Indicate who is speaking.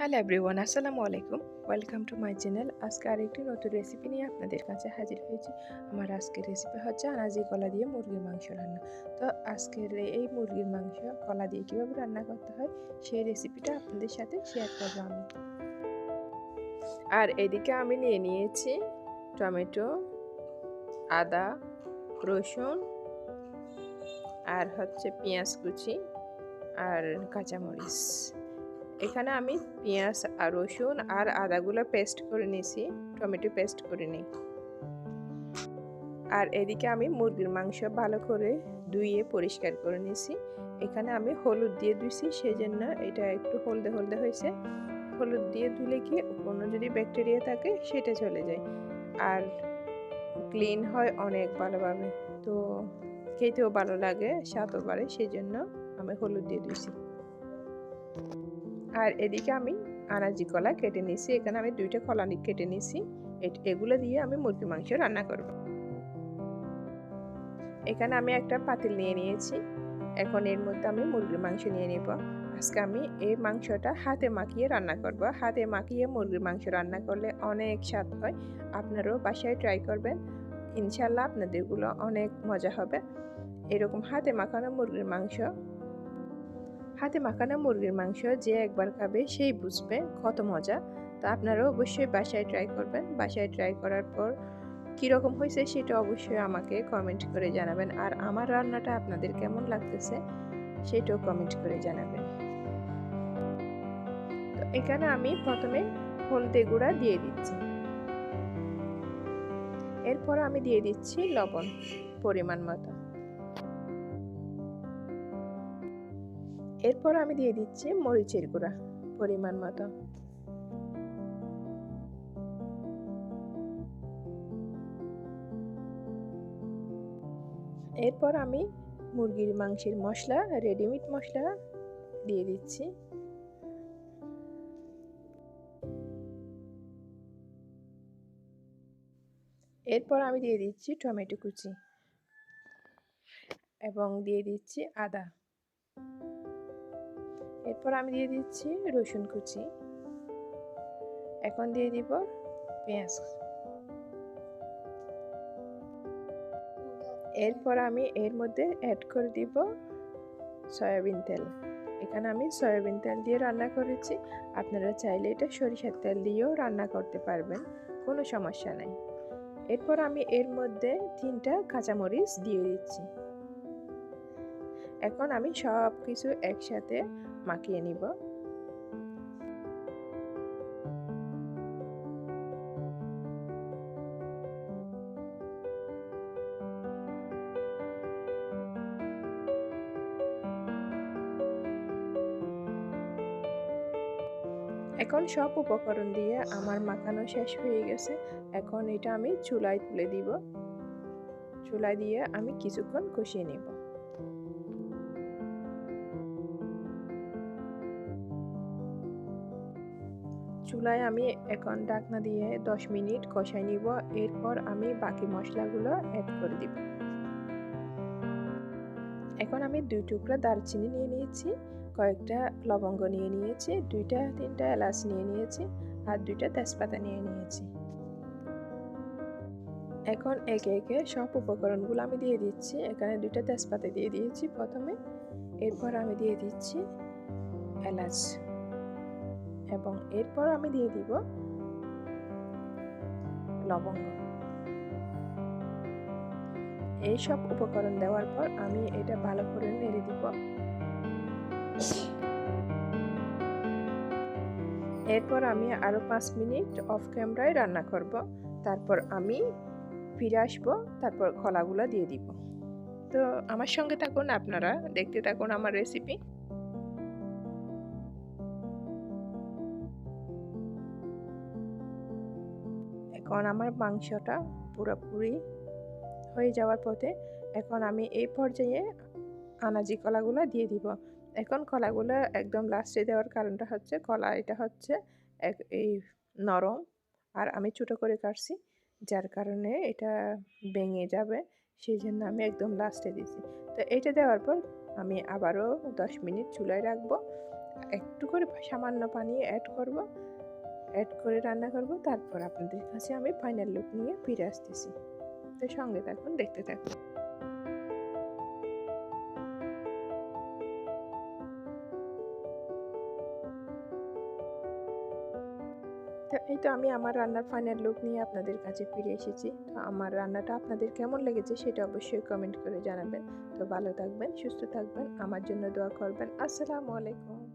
Speaker 1: Hello everyone, আসসালামু আলাইকুম। Welcome to my channel. আজকে আরেকটি নতুন রেসিপি নিয়ে আপনাদের কাছে হাজির হয়েছি। আমার আজকের রেসিপি হচ্ছে আনাজি কলা দিয়ে মুরগির মাংস রান্না। তো আজকের এই মুরগির মাংস কলা দিয়ে কীভাবে রান্না করতে হয়, সেই রেসিপিটা আপনাদের সাথে শেয়ার করব আমি। আর এদিকে আমি নিয়ে নিয়েছি টমেটো, আদা, রসুন আর হচ্ছে পেঁয়াজ কুচি আর কাঁচামরিচ। এখানে আমি পেঁয়াজ আর রসুন আর আদাগুলো পেস্ট করে নিয়েছি, টমেটো পেস্ট করে নিই। আর এদিকে আমি মুরগির মাংস ভালো করে ধুইয়ে পরিষ্কার করে নিয়েছি। এখানে আমি হলুদ দিয়ে ধুইছি সেই জন্য এটা একটু হলদে হলদে হয়েছে। হলুদ দিয়ে ধুলে কি কোনো যদি ব্যাকটেরিয়া থাকে, সেটা চলে যায়। আর ক্লিন হয় অনেক ভালোভাবে। তো খেতেও ভালো লাগে, স্বাদও বাড়ে সেই জন্য আমি হলুদ দিয়ে ধুইছি। আর এদিকে আমি আনাজি কলা কেটে নিয়েছি। এখানে আমি দুইটা কলা কেটে নিয়েছি। এগুলো দিয়ে আমি মুরগি মাংস রান্না করব। এখানে আমি একটা পাতিল নিয়ে নিয়েছি। এখন এর মধ্যে আমি মুরগির মাংস নিয়ে নেব। আজকে আমি এই মাংসটা হাতে মাখিয়ে রান্না করব। হাতে মাখিয়ে মুরগির মাংস রান্না করলে অনেক স্বাদ হয়। আপনারাও বাসায় ট্রাই করবেন। ইনশাল্লাহ আপনাদেরগুলো অনেক মজা হবে। এরকম হাতে মাখানো মুরগির মাংস হাতে মাখানো মুরগির মাংস যে একবার খাবে সেই বুঝবে কত মজা। তা আপনারাও অবশ্যই বাসায় ট্রাই করবেন। বাসায় ট্রাই করার পর কীরকম হয়েছে সেটা অবশ্যই আমাকে কমেন্ট করে জানাবেন। আর আমার রান্নাটা আপনাদের কেমন লাগতেছে সেটাও কমেন্ট করে জানাবেন। তো এখানে আমি প্রথমে হলদে গুঁড়া দিয়ে দিচ্ছি। এরপর আমি দিয়ে দিচ্ছি লবণ পরিমাণ মতো। এরপর আমি দিয়ে দিচ্ছি মরিচের গুঁড়া, পরিমাণ মতো। এরপর আমি মুরগির মাংসের মশলা রেডিমেড মশলা দিয়ে দিচ্ছি। এরপর আমি দিয়ে দিচ্ছি টমেটো কুচি এবং দিয়ে দিচ্ছি আদা। এরপর আমি দিয়ে দিচ্ছি রসুন কুচি। এখন দিয়ে দিব পেঁয়াজ। এরপর আমি এর মধ্যে অ্যাড করে দিব সয়াবিন তেল। এখানে আমি সয়াবিন তেল দিয়ে রান্না করেছি। আপনারা চাইলে এটা সরিষার তেল দিয়েও রান্না করতে পারবেন, কোনো সমস্যা নাই। এরপর আমি এর মধ্যে তিনটা কাঁচামরিচ দিয়ে দিচ্ছি। এখন আমি সব কিছু একসাথে মাখিয়ে নিব। এখন সব উপকরণ দিয়ে আমার মাখানো শেষ হয়ে গেছে। এখন এটা আমি চুলায় তুলে দিব। চুলায় দিয়ে আমি কিছুক্ষণ কষিয়ে নেব। চুলায় আমি এখন ডাকনা দিয়ে 10 মিনিট কষাই নিব, এরপর আমি বাকি মশলাগুলো অ্যাড করে দিব। এখন আমি দুই টুকরা দারচিনি নিয়ে নিয়েছি, কয়েকটা লবঙ্গ নিয়ে নিয়েছি, দুইটা তিনটা এলাচ নিয়ে নিয়েছি আর দুইটা তেজপাতা নিয়ে নিয়েছি। এখন একে একে সব উপকরণগুলো আমি দিয়ে দিচ্ছি, এখানে দুইটা তেজপাতা দিয়ে দিয়েছি প্রথমে, এরপর আমি দিয়ে দিচ্ছি এলাচ। এবং এরপর আমি দিয়ে দিব লবঙ্গ। এইসব উপকরণ দেওয়ার পর আমি এটা ভালো করে নেড়ে দিব। এরপর আমি আরও পাঁচ মিনিট অফ ক্যামেরায় রান্না করব। তারপর আমি ফিরে আসব, তারপর খোলাগুলো দিয়ে দিব। তো আমার সঙ্গে থাকুন, আপনারা দেখতে থাকুন আমার রেসিপি এখন আমার মাংসটা পুরোপুরি হয়ে যাওয়ার পথে এখন আমি এই পর্যায়ে আনাজি কলাগুলো দিয়ে দিব। এখন কলাগুলো একদম লাস্টে দেওয়ার কারণটা হচ্ছে কলা, এটা হচ্ছে এক এই নরম আর আমি ছোটো করে কাটছি, যার কারণে এটা ভেঙে যাবে সেই জন্য আমি একদম লাস্টে দিছি তো এটা দেওয়ার পর আমি আবারও দশ মিনিট চুলায় রাখব, একটু করে সামান্য পানি অ্যাড করব অ্যাড করে রান্না করব। তারপর আপনাদের কাছে আমি ফাইনাল লুক নিয়ে ফিরে আসতেছি। তো সঙ্গে থাকুন, দেখতে থাকুন। এই তো আমি আমার রান্নার ফাইনাল লুক নিয়ে আপনাদের কাছে ফিরে এসেছি। তো আমার রান্নাটা আপনাদের কেমন লেগেছে সেটা অবশ্যই কমেন্ট করে জানাবেন। তো ভালো থাকবেন, সুস্থ থাকবেন, আমার জন্য দোয়া করবেন। আসসালামু আলাইকুম।